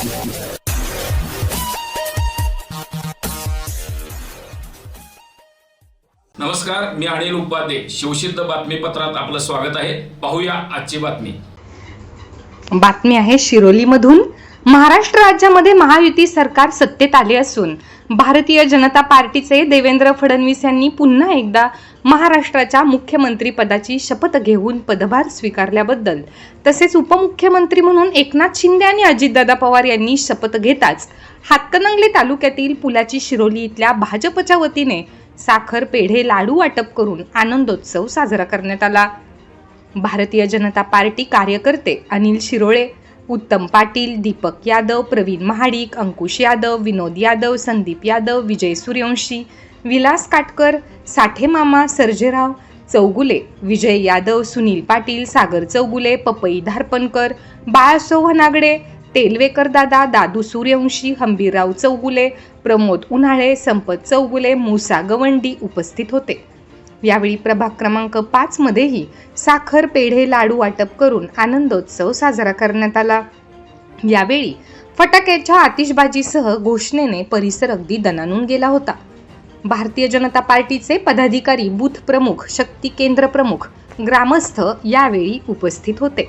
नमस्कार मी अनिल उपाध्ये शिवसिद्ध बातमीपत्रात आपलं स्वागत आहे. पाहूया आजची बातमी. बातमी आहे शिरोलीमधून. महाराष्ट्र राज्यामध्ये महायुती सरकार सत्तेत आले असून भारतीय जनता पार्टीचे देवेंद्र फडणवीस यांनी पुन्हा एकदा महाराष्ट्राच्या मुख्यमंत्रीपदाची शपथ घेऊन पदभार स्वीकारल्याबद्दल तसेच उपमुख्यमंत्री म्हणून एकनाथ शिंदे आणि अजितदादा पवार यांनी शपथ घेताच हातकणंगले तालुक्यातील पुलाची शिरोली इथल्या भाजपच्या वतीने साखर पेढे लाडू वाटप करून आनंदोत्सव साजरा करण्यात आला. भारतीय जनता पार्टी कार्यकर्ते अनिल शिरोळे उत्तम पाटील दीपक यादव प्रवीण महाडिक अंकुश यादव विनोद यादव संदीप यादव विजय सूर्यवंशी विलास काटकर साठे मामा सर्जेराव चौगुले विजय यादव सुनील पाटील सागर चौगुले पपई धारपणकर बाळासो वनागडे तेलवेकर दादा दादू सूर्यवंशी हंबीरराव चौगुले प्रमोद उन्हाळे संपत चौगुले मुसा गवंडी उपस्थित होते. यावेळी प्रभाग क्रमांक पाच मध्येही साखर पेढे लाडू वाटप करून आनंदोत्सव साजरा करण्यात आला. यावेळी फटाक्याच्या आतिषबाजीसह घोषणेने परिसर अगदी दणानून गेला होता. भारतीय जनता पार्टीचे पदाधिकारी बूथ प्रमुख शक्ती केंद्र प्रमुख ग्रामस्थ यावेळी उपस्थित होते.